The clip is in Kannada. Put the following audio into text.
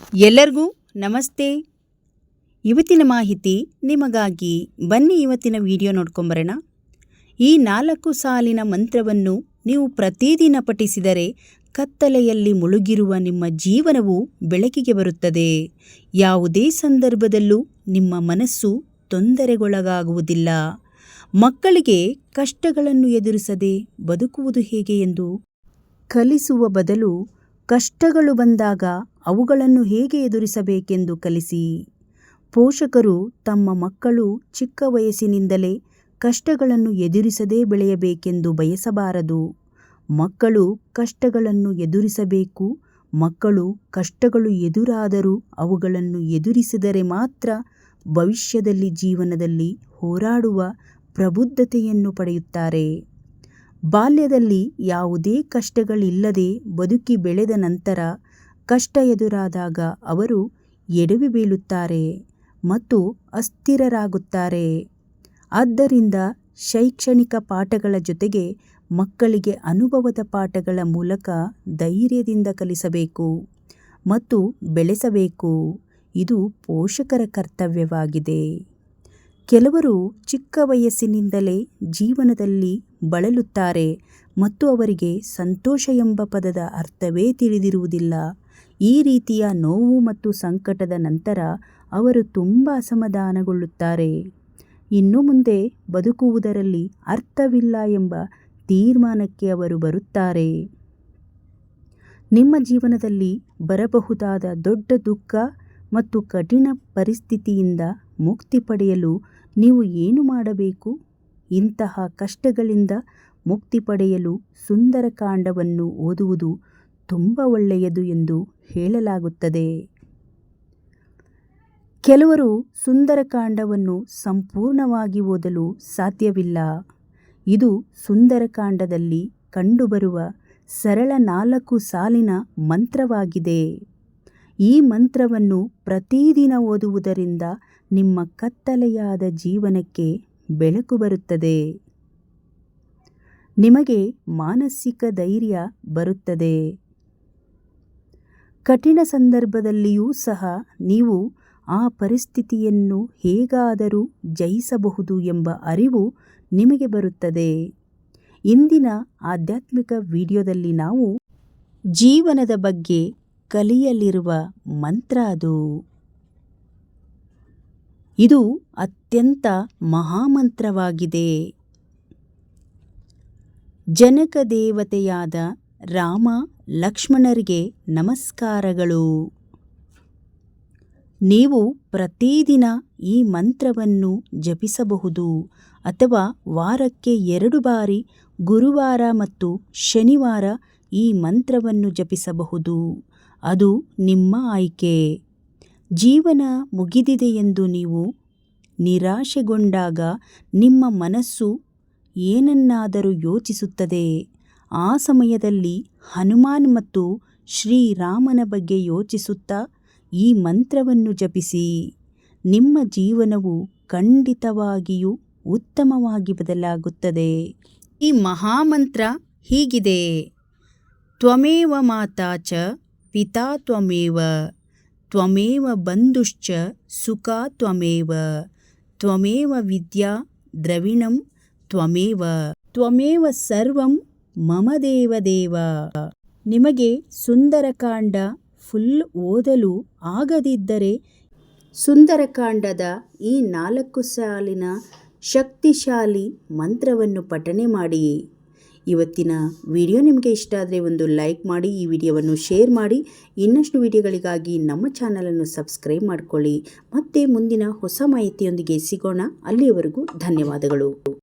ಎಲ್ಲರಿಗೂ ನಮಸ್ತೆ. ಇವತ್ತಿನ ಮಾಹಿತಿ ನಿಮಗಾಗಿ ಬನ್ನಿ ಇವತ್ತಿನ ವಿಡಿಯೋ ನೋಡ್ಕೊಂಬರೋಣ. ಈ ನಾಲ್ಕು ಸಾಲಿನ ಮಂತ್ರವನ್ನು ನೀವು ಪ್ರತಿದಿನ ಪಠಿಸಿದರೆ ಕತ್ತಲೆಯಲ್ಲಿ ಮುಳುಗಿರುವ ನಿಮ್ಮ ಜೀವನವು ಬೆಳಕಿಗೆ ಬರುತ್ತದೆ. ಯಾವುದೇ ಸಂದರ್ಭದಲ್ಲೂ ನಿಮ್ಮ ಮನಸ್ಸು ತೊಂದರೆಗೊಳಗಾಗುವುದಿಲ್ಲ. ಮಕ್ಕಳಿಗೆ ಕಷ್ಟಗಳನ್ನು ಎದುರಿಸದೆ ಬದುಕುವುದು ಹೇಗೆ ಎಂದು ಕಲಿಸುವ ಬದಲು ಕಷ್ಟಗಳು ಬಂದಾಗ ಅವುಗಳನ್ನು ಹೇಗೆ ಎದುರಿಸಬೇಕೆಂದು ಕಲಿಸಿ. ಪೋಷಕರು ತಮ್ಮ ಮಕ್ಕಳು ಚಿಕ್ಕ ವಯಸ್ಸಿನಿಂದಲೇ ಕಷ್ಟಗಳನ್ನು ಎದುರಿಸದೇ ಬೆಳೆಯಬೇಕೆಂದು ಬಯಸಬಾರದು. ಮಕ್ಕಳು ಕಷ್ಟಗಳನ್ನು ಎದುರಿಸಬೇಕು, ಮಕ್ಕಳು ಕಷ್ಟಗಳು ಎದುರಾದರೂ ಅವುಗಳನ್ನು ಎದುರಿಸಿದರೆ ಮಾತ್ರ ಭವಿಷ್ಯದಲ್ಲಿ, ಜೀವನದಲ್ಲಿ ಹೋರಾಡುವ ಪ್ರಬುದ್ಧತೆಯನ್ನು ಪಡೆಯುತ್ತಾರೆ. ಬಾಲ್ಯದಲ್ಲಿ ಯಾವುದೇ ಕಷ್ಟಗಳಿಲ್ಲದೆ ಬದುಕಿ ಬೆಳೆದ ನಂತರ ಕಷ್ಟ ಎದುರಾದಾಗ ಅವರು ಎಡವಿ ಬೀಳುತ್ತಾರೆ ಮತ್ತು ಅಸ್ಥಿರರಾಗುತ್ತಾರೆ. ಆದ್ದರಿಂದ ಶೈಕ್ಷಣಿಕ ಪಾಠಗಳ ಜೊತೆಗೆ ಮಕ್ಕಳಿಗೆ ಅನುಭವದ ಪಾಠಗಳ ಮೂಲಕ ಧೈರ್ಯದಿಂದ ಕಲಿಸಬೇಕು ಮತ್ತು ಬೆಳೆಸಬೇಕು. ಇದು ಪೋಷಕರ ಕರ್ತವ್ಯವಾಗಿದೆ. ಕೆಲವರು ಚಿಕ್ಕ ವಯಸ್ಸಿನಿಂದಲೇ ಜೀವನದಲ್ಲಿ ಬಳಲುತ್ತಾರೆ ಮತ್ತು ಅವರಿಗೆ ಸಂತೋಷ ಎಂಬ ಪದದ ಅರ್ಥವೇ ತಿಳಿದಿರುವುದಿಲ್ಲ. ಈ ರೀತಿಯ ನೋವು ಮತ್ತು ಸಂಕಟದ ನಂತರ ಅವರು ತುಂಬ ಅಸಮಾಧಾನಗೊಳ್ಳುತ್ತಾರೆ. ಇನ್ನು ಮುಂದೆ ಬದುಕುವುದರಲ್ಲಿ ಅರ್ಥವಿಲ್ಲ ಎಂಬ ತೀರ್ಮಾನಕ್ಕೆ ಅವರು ಬರುತ್ತಾರೆ. ನಿಮ್ಮ ಜೀವನದಲ್ಲಿ ಬರಬಹುದಾದ ದೊಡ್ಡ ದುಃಖ ಮತ್ತು ಕಠಿಣ ಪರಿಸ್ಥಿತಿಯಿಂದ ಮುಕ್ತಿ ಪಡೆಯಲು ನೀವು ಏನು ಮಾಡಬೇಕು? ಇಂತಹ ಕಷ್ಟಗಳಿಂದ ಮುಕ್ತಿ ಪಡೆಯಲು ಸುಂದರಕಾಂಡವನ್ನು ಓದುವುದು ತುಂಬ ಒಳ್ಳೆಯದು ಎಂದು ಹೇಳಲಾಗುತ್ತದೆ. ಕೆಲವರು ಸುಂದರಕಾಂಡವನ್ನು ಸಂಪೂರ್ಣವಾಗಿ ಓದಲು ಸಾಧ್ಯವಿಲ್ಲ. ಇದು ಸುಂದರಕಾಂಡದಲ್ಲಿ ಕಂಡುಬರುವ ಸರಳ ನಾಲ್ಕು ಸಾಲಿನ ಮಂತ್ರವಾಗಿದೆ. ಈ ಮಂತ್ರವನ್ನು ಪ್ರತಿದಿನ ಓದುವುದರಿಂದ ನಿಮ್ಮ ಕತ್ತಲೆಯಾದ ಜೀವನಕ್ಕೆ ಬೆಳಕು ಬರುತ್ತದೆ. ನಿಮಗೆ ಮಾನಸಿಕ ಧೈರ್ಯ ಬರುತ್ತದೆ. ಕಠಿಣ ಸಂದರ್ಭದಲ್ಲಿಯೂ ಸಹ ನೀವು ಆ ಪರಿಸ್ಥಿತಿಯನ್ನು ಹೇಗಾದರೂ ಜಯಿಸಬಹುದು ಎಂಬ ಅರಿವು ನಿಮಗೆ ಬರುತ್ತದೆ. ಇಂದಿನ ಆಧ್ಯಾತ್ಮಿಕ ವಿಡಿಯೋದಲ್ಲಿ ನಾವು ಜೀವನದ ಬಗ್ಗೆ ಕಲಿಯಲಿರುವ ಮಂತ್ರ ಅದು. ಇದು ಅತ್ಯಂತ ಮಹಾಮಂತ್ರವಾಗಿದೆ. ಜನಕ ದೇವತೆಯಾದ ರಾಮ ಲಕ್ಷ್ಮಣರಿಗೆ ನಮಸ್ಕಾರಗಳು. ನೀವು ಪ್ರತಿದಿನ ಈ ಮಂತ್ರವನ್ನು ಜಪಿಸಬಹುದು ಅಥವಾ ವಾರಕ್ಕೆ ಎರಡು ಬಾರಿ ಗುರುವಾರ ಮತ್ತು ಶನಿವಾರ ಈ ಮಂತ್ರವನ್ನು ಜಪಿಸಬಹುದು. ಅದು ನಿಮ್ಮ ಆಯ್ಕೆ. ಜೀವನ ಮುಗಿದಿದೆ ಎಂದು ನೀವು ನಿರಾಶೆಗೊಂಡಾಗ ನಿಮ್ಮ ಮನಸ್ಸು ಏನನ್ನಾದರೂ ಯೋಚಿಸುತ್ತದೆ. ಆ ಸಮಯದಲ್ಲಿ ಹನುಮಾನ್ ಮತ್ತು ಶ್ರೀರಾಮನ ಬಗ್ಗೆ ಯೋಚಿಸುತ್ತಾ ಈ ಮಂತ್ರವನ್ನು ಜಪಿಸಿ. ನಿಮ್ಮ ಜೀವನವು ಖಂಡಿತವಾಗಿಯೂ ಉತ್ತಮವಾಗಿ ಬದಲಾಗುತ್ತದೆ. ಈ ಮಹಾಮಂತ್ರ ಹೀಗಿದೆ. ತ್ವಮೇವ ಮಾತಾ ಚ ಪಿತಾ ತ್ವಮೇವ. ತ್ವಮೇವ ಬಂಧುಶ್ಚ ಸುಖ ತ್ವಮೇವ. ತ್ವಮೇವ ವಿದ್ಯಾ ದ್ರವಿಣಂ ತ್ವಮೇವ. ತ್ವಮೇವ ಸರ್ವಂ ಮಮ ದೇವದೇವ ದೇವ. ನಿಮಗೆ ಸುಂದರಕಾಂಡ ಫುಲ್ ಓದಲು ಆಗದಿದ್ದರೆ ಸುಂದರಕಾಂಡದ ಈ ನಾಲ್ಕು ಸಾಲಿನ ಶಕ್ತಿಶಾಲಿ ಮಂತ್ರವನ್ನು ಪಠನೆ ಮಾಡಿ ಇವತ್ತಿನ ವಿಡಿಯೋ ನಿಮಗೆ ಇಷ್ಟ ಆದರೆ ಒಂದು ಲೈಕ್ ಮಾಡಿ, ಈ ವಿಡಿಯೋವನ್ನು ಶೇರ್ ಮಾಡಿ. ಇನ್ನಷ್ಟು ವಿಡಿಯೋಗಳಿಗಾಗಿ ನಮ್ಮ ಚಾನಲನ್ನು ಸಬ್ಸ್ಕ್ರೈಬ್ ಮಾಡಿಕೊಳ್ಳಿ. ಮತ್ತೆ ಮುಂದಿನ ಹೊಸ ಮಾಹಿತಿಯೊಂದಿಗೆ ಸಿಗೋಣ. ಅಲ್ಲಿಯವರೆಗೂ ಧನ್ಯವಾದಗಳು.